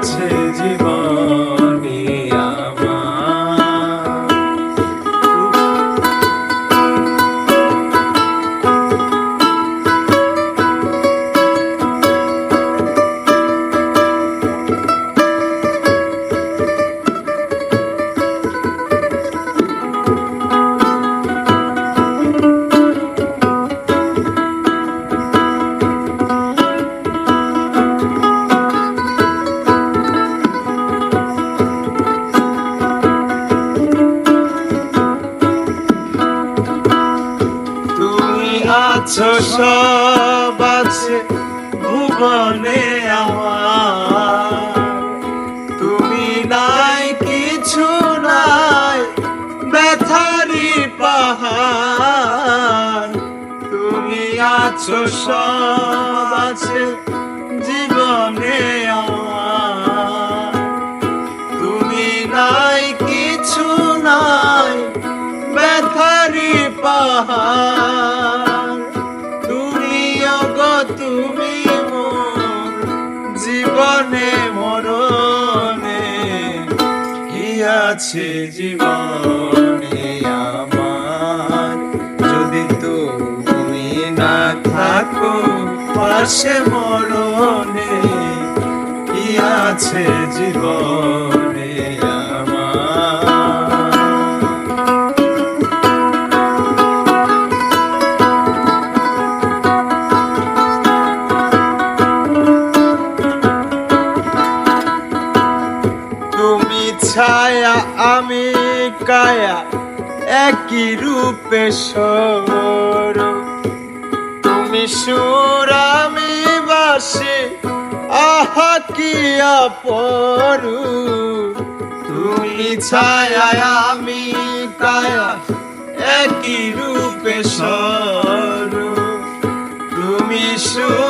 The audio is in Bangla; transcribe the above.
আছে জীবনে। আছো সব আছে ভুবনে তুমি নাই কিছু নাই ব্যথারি পাহাড়। তুমি আছো সব আছে জীবনে মরণে, কি আছে জীবনে আমার? যদি তুমি না থাকো, পাশে মরনে কি আছে জীবনে? ছায়া আমি কায়া একই রূপে সর। তুমি সুর আমি বাসি, আহা কি আপরু তুমি ছায়া আমি কায়া একই রূপে সর। তুমি সুর